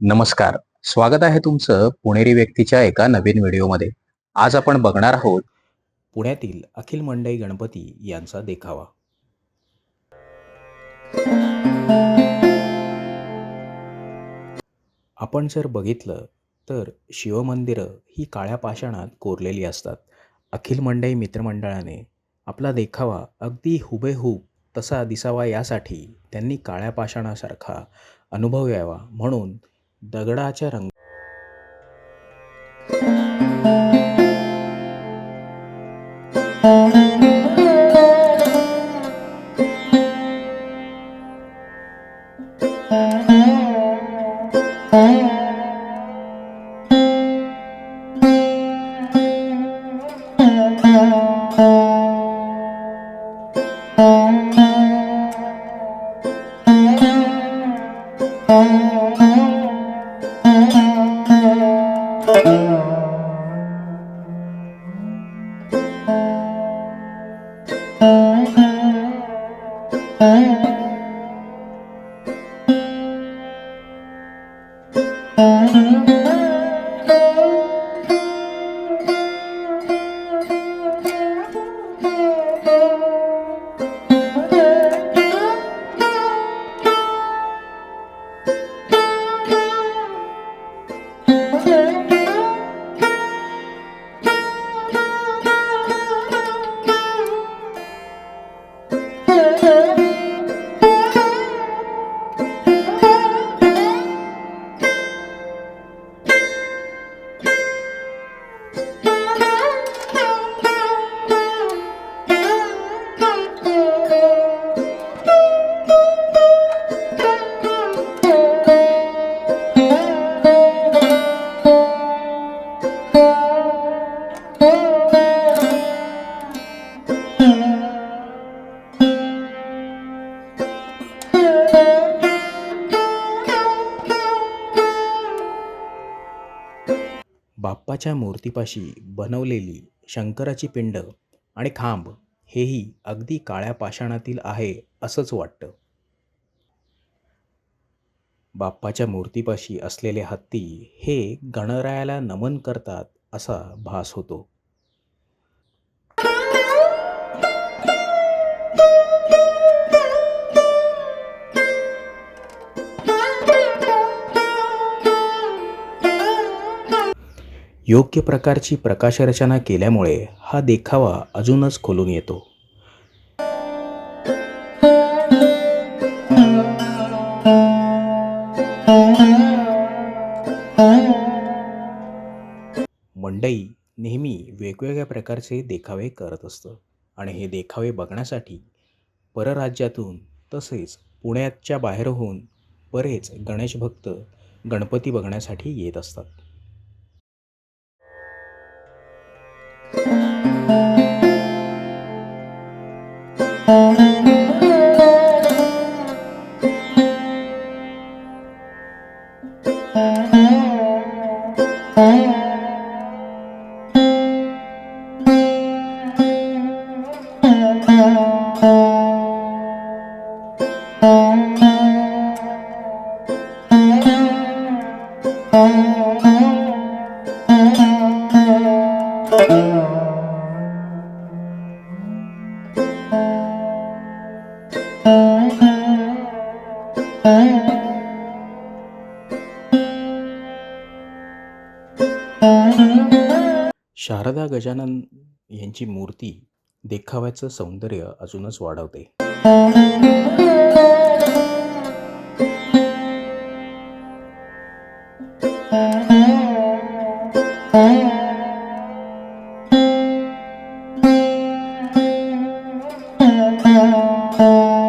नमस्कार. स्वागत आहे तुमचं पुणेरी व्यक्तीच्या एका नवीन व्हिडिओमध्ये. आज आपण बघणार आहोत पुण्यातील अखिल मंडई गणपती यांचा देखावा. आपण जर बघितलं तर शिवमंदिरं ही काळ्या पाषाणात कोरलेली असतात. अखिल मंडई मित्रमंडळाने आपला देखावा अगदी हुबेहूब तसा दिसावा यासाठी त्यांनी काळ्या पाषाणासारखा अनुभव यावा म्हणून दगडाच्या रंग बाप्पाच्या मूर्तीपाशी बनवलेली शंकराची पिंड आणि खांब हेही अगदी काळ्या पाषाणातील आहे असंच वाटतं. बाप्पाच्या मूर्तीपाशी असलेले हत्ती हे गणरायाला नमन करतात असा भास होतो. योग्य प्रकारची प्रकाशरचना केल्यामुळे हा देखावा अजूनच खोलून येतो. मंडई नेहमी वेगवेगळ्या प्रकारचे देखावे करत असतं आणि हे देखावे बघण्यासाठी परराज्यातून तसेच पुण्याच्या बाहेरहून बरेच गणेश भक्त गणपती बघण्यासाठी येत असतात. Thank. शारदा गजानन यांची मूर्ती देखाव्याचं सौंदर्य अजूनच वाढवते Thank you.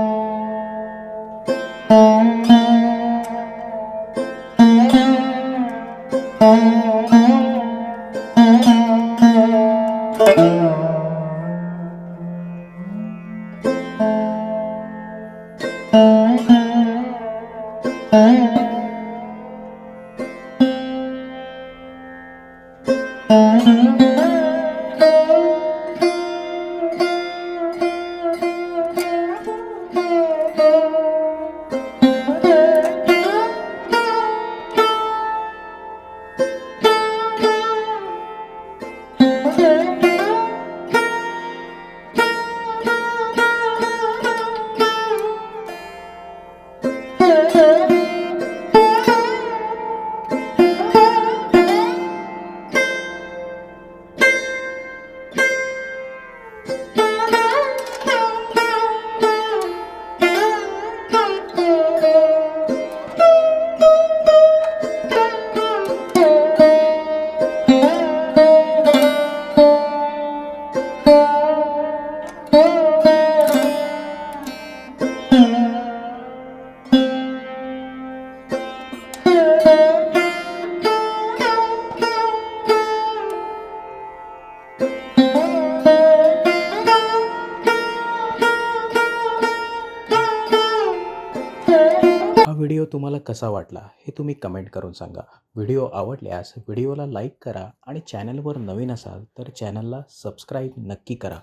Video तुम्हाला कसा वाटला हे तुम्ही कमेंट करून सांगा. व्हिडिओ आवडल्यास व्हिडिओला लाईक करा आणि चॅनलवर नवीन असाल तर चॅनलला सबस्क्राईब नक्की करा.